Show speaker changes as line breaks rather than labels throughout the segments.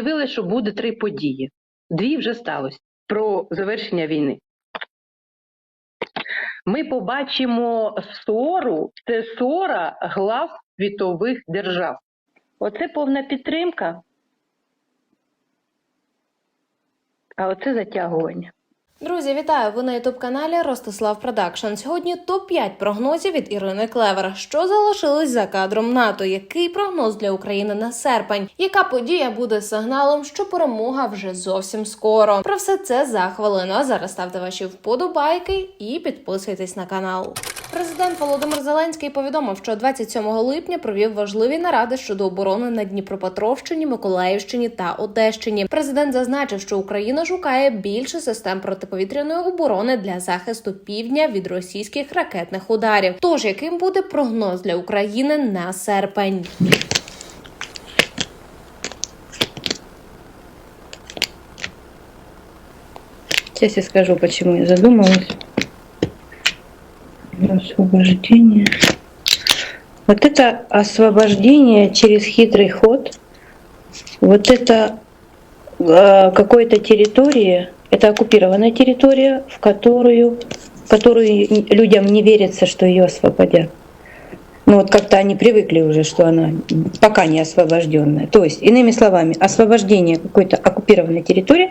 Заявили, що буде три події. Дві вже сталося про завершення війни. Ми побачимо ссору, це ссора глав світових держав. Оце повна підтримка. А оце затягування.
Друзі, вітаю! Ви на ютуб каналі Ростислав Продакшн. Сьогодні топ 5 прогнозів від Ірини Клевер. Що залишилось за кадром НАТО? Який прогноз для України на серпень? Яка подія буде сигналом, що перемога вже зовсім скоро? Про все це за хвилину. А зараз ставте ваші вподобайки і підписуйтесь на канал. Президент Володимир Зеленський повідомив, що 27 липня провів важливі наради щодо оборони на Дніпропетровщині, Миколаївщині та Одещині. Президент зазначив, що Україна шукає більше систем протиповітряної оборони для захисту півдня від російських ракетних ударів. Тож яким буде прогноз для України на серпень?
Сейчас я скажу, почему я задумалась. Освобождение. Вот это освобождение через хитрый ход, вот это э, какой-то территории, это оккупированная территория, в которую, в которую людям не верится, что ее освободят. Ну вот как-то они привыкли уже, что она пока не освобожденная. То есть, иными словами, освобождение какой-то оккупированной территории,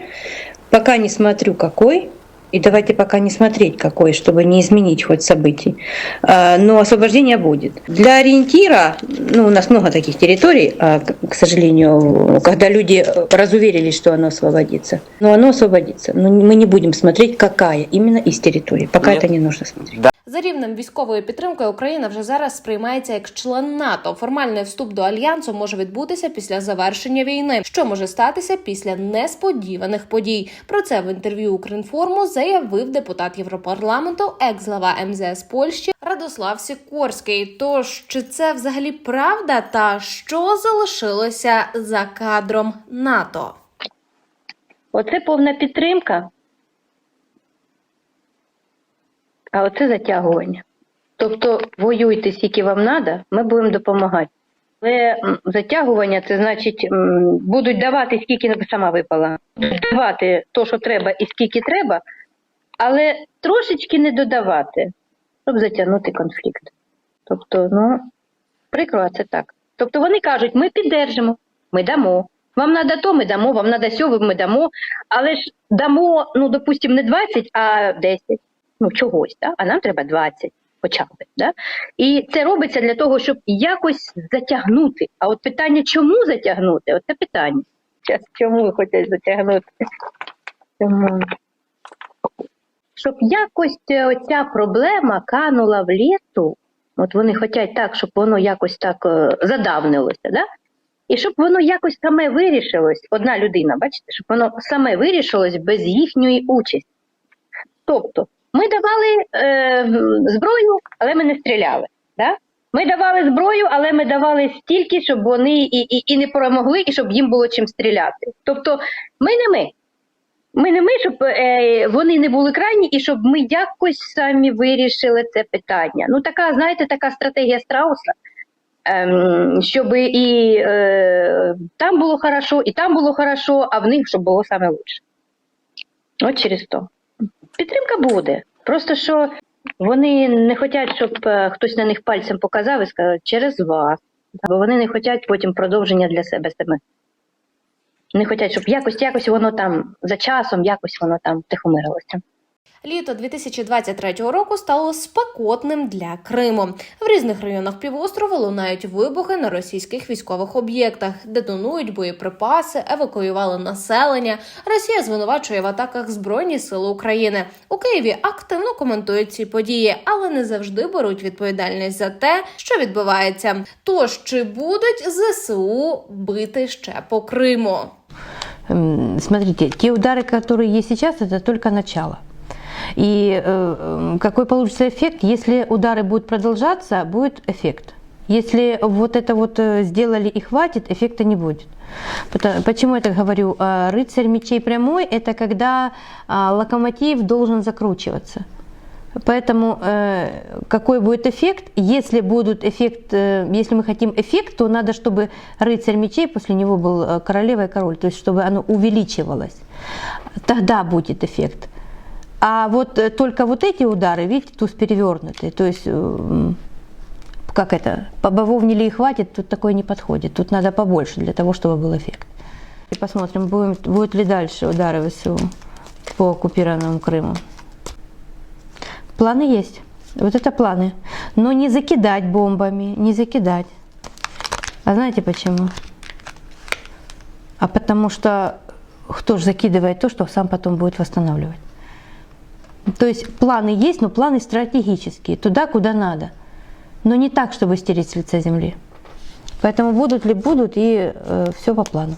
пока не смотрю какой, и давайте пока не смотреть какой, чтобы не изменить ход событий. А, Но освобождение будет. Для ориентира, ну у нас много таких территорий, а, к сожалению, когда люди разуверились, что оно освободится. Но оно освободится. Но мы не будем смотреть, какая именно из территорий. Пока
Нет.
это не нужно смотреть.
За рівнем військової підтримки Україна вже зараз сприймається як член НАТО. Формальний вступ до альянсу може відбутися після завершення війни, що може статися після несподіваних подій. Про це в інтерв'ю Укрінформу заявив депутат Європарламенту, екс-глава МЗС Польщі Радослав Сікорський. Тож чи це взагалі правда, та що залишилося за кадром НАТО?
Оце повна підтримка. А оце затягування. Тобто воюйте скільки вам треба, ми будемо допомагати. Але затягування це значить будуть давати скільки сама випала. Давати то, що треба, і скільки треба, але трошечки не додавати, щоб затягнути конфлікт. Тобто, ну, прикро, це так. Тобто вони кажуть, ми піддержимо, ми дамо. Вам треба то, ми дамо, вам треба сьо, ми дамо. Але ж дамо, ну, допустимо, не 20, а 10. Ну, чогось, да? а нам треба 20 хоча б. Да? І це робиться для того, щоб якось затягнути. А от питання, чому затягнути? Оце питання. Зараз чому хочуть затягнути? Чому? Щоб якось е, оця проблема канула в літу, от вони хочуть так, щоб воно якось так е, задавнилося, да? і щоб воно якось саме вирішилось, одна людина, бачите, щоб воно саме вирішилось без їхньої участі. Тобто, ми давали е, зброю, але ми не стріляли. Да? Ми давали зброю, але ми давали стільки, щоб вони і, і, і не перемогли, і щоб їм було чим стріляти. Тобто, ми не ми. Ми не ми, щоб е, вони не були крайні, і щоб ми якось самі вирішили це питання. Ну, така, знаєте, така стратегія страуса, ем, щоб і е, там було хорошо, і там було хорошо, а в них щоб було саме лучше. От через то. Підтримка буде. Просто що вони не хочуть, щоб е, хтось на них пальцем показав і сказав через вас. Бо вони не хочуть потім продовження для себе саме. Не хочуть, щоб якось якось воно там за часом, якось воно там тихомирилося.
Літо 2023 року стало спекотним для Криму. В різних районах півострова лунають вибухи на російських військових об'єктах, детонують боєприпаси, евакуювали населення. Росія звинувачує в атаках збройні сили України. У Києві активно коментують ці події, але не завжди беруть відповідальність за те, що відбувається. Тож чи будуть ЗСУ бити ще по Криму?
М, Смотрите, те удары, которые есть сейчас, это только начало. И э, м, какой получится эффект, если удары будут продолжаться, будет эффект. Если вот это вот э, сделали и хватит, эффекта не будет. Почему я так говорю? А, Рыцарь мечей прямой – это когда а, локомотив должен закручиваться. Поэтому э, какой будет эффект? Если будут эффект, э, если мы хотим эффект, то надо, чтобы рыцарь мечей после него был э, королева и король, то есть чтобы оно увеличивалось. Тогда будет эффект. А вот э, только вот эти удары, видите, туз перевернутый, то есть э, как это, по бавовне ли и хватит, тут такое не подходит. Тут надо побольше для того, чтобы был эффект. И посмотрим, будем, будут ли дальше удары ВСУ по оккупированному Крыму. Планы есть. Вот это планы. Но не закидать бомбами, не закидать. А знаете почему? А потому что кто же закидывает то, что сам потом будет восстанавливать. То есть планы есть, но планы стратегические, туда, куда надо. Но не так, чтобы стереть с лица земли. Поэтому будут ли будут, и все по плану.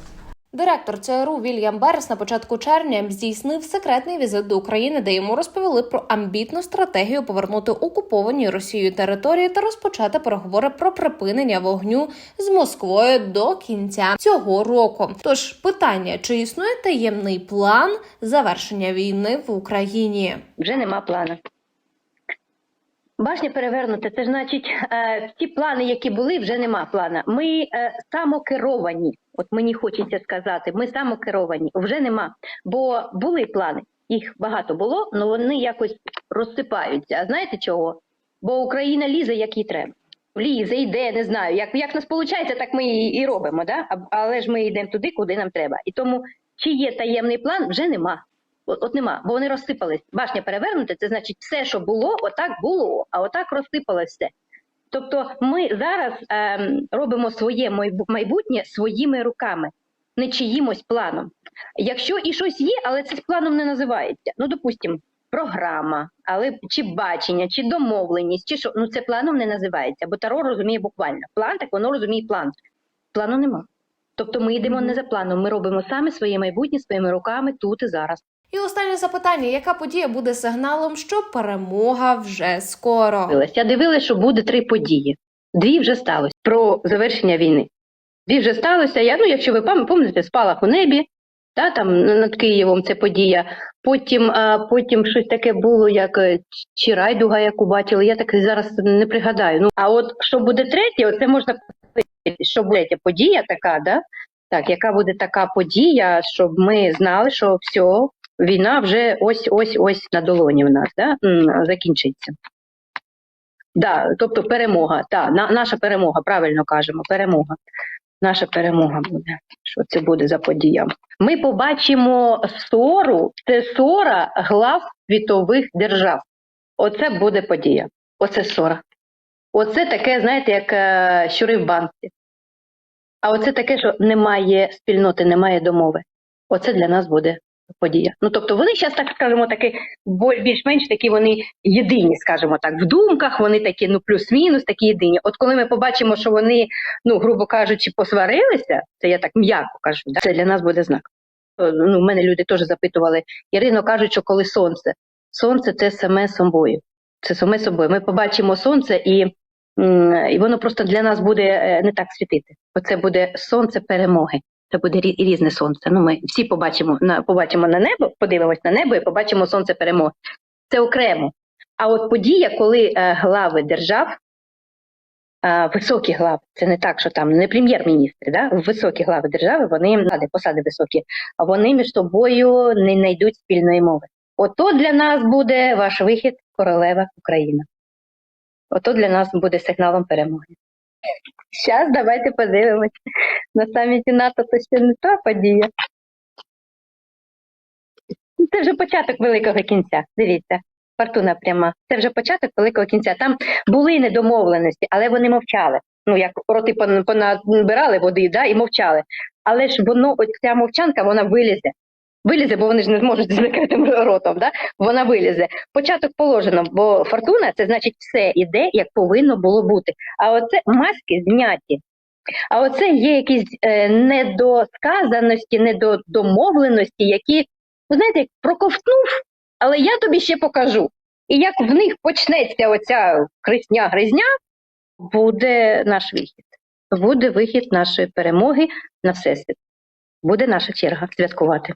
Директор ЦРУ Вільям Берс на початку червня здійснив секретний візит до України, де йому розповіли про амбітну стратегію повернути окуповані Росією території та розпочати переговори про припинення вогню з Москвою до кінця цього року. Тож питання: чи існує таємний план завершення війни в Україні?
Вже нема плану. Башня перевернута, це значить, е, ті плани, які були, вже нема плана. Ми е, самокеровані. От мені хочеться сказати, ми самокеровані, вже нема. Бо були плани, їх багато було, але вони якось розсипаються. А знаєте чого? Бо Україна лізе, як їй треба. Лізе, йде, не знаю. Як, як нас виходить, так ми і, і робимо. Да? Але ж ми йдемо туди, куди нам треба. І тому, чи є таємний план, вже нема. От, от нема, бо вони розсипались. Башня перевернута, це значить все, що було, отак було, а отак розсипалось все. Тобто ми зараз ем, робимо своє майбутнє своїми руками, не чиїмось планом. Якщо і щось є, але це планом не називається. Ну, допустимо, програма, але чи бачення, чи домовленість, чи що, ну це планом не називається, бо Таро розуміє буквально. План, так воно розуміє план. Плану нема. Тобто ми йдемо не за планом, ми робимо саме своє майбутнє своїми руками тут і зараз.
І останнє запитання: яка подія буде сигналом, що перемога вже скоро?
Я дивилася, що буде три події. Дві вже сталося про завершення війни. Дві вже сталося. Я, ну, якщо ви пам- пам'ятаєте, спалах у небі, та, там над Києвом це подія. Потім, а, потім щось таке було, як е, чи райдуга, яку бачили. Я так зараз не пригадаю. Ну, а от що буде третє, оце можна що буде подія така, да? так, яка буде така подія, щоб ми знали, що все, війна вже ось ось ось на долоні в нас да? закінчиться. Да, тобто перемога. Да, на, наша перемога, правильно кажемо, перемога. Наша перемога буде. Що це буде за подія? Ми побачимо ссору, це ссора глав світових держав. Оце буде подія. Оце ссора. Оце таке, знаєте, як е, щури в банці. А оце таке, що немає спільноти, немає домови. Оце для нас буде подія. Ну тобто вони зараз, так скажемо, таки більш-менш такі вони єдині, скажімо так, в думках вони такі, ну плюс-мінус, такі єдині. От коли ми побачимо, що вони, ну грубо кажучи, посварилися, це я так м'яко кажу, да, це для нас буде знак. Е, Ну, мене люди теж запитували. Ірино кажуть, що коли сонце, сонце це саме собою. Це саме собою. Ми побачимо сонце і, і воно просто для нас буде е, не так світити. Оце буде сонце перемоги. Це буде різне сонце. Ну, ми всі побачимо на побачимо на небо, подивимось на небо і побачимо сонце перемоги. Це окремо. А от подія, коли е, глави держав, е, високі глави, це не так, що там не прем'єр-міністри, да? високі глави держави, вони посади високі, а вони між собою не знайдуть спільної мови. Ото для нас буде ваш вихід, королева Україна. Ото для нас буде сигналом перемоги. Зараз давайте подивимось. На саміті НАТО то ще не та подія. Ну, Це вже початок великого кінця. Дивіться, фортуна пряма. Це вже початок великого кінця. Там були недомовленості, але вони мовчали. Ну, як роти пон- понабирали води, да, і мовчали. Але ж воно, от ця мовчанка, вона вилізе. Вилізе, бо вони ж не зможуть з закритим ротом, да? вона вилізе. Початок положено, бо фортуна це значить все іде, як повинно було бути. А оце маски зняті. А оце є якісь е, недосказаності, недодомовленості, які, ви знаєте, як проковтнув, але я тобі ще покажу. І як в них почнеться оця хрисня-гризня, буде наш вихід. Буде вихід нашої перемоги на всесвіт. Буде наша черга святкувати.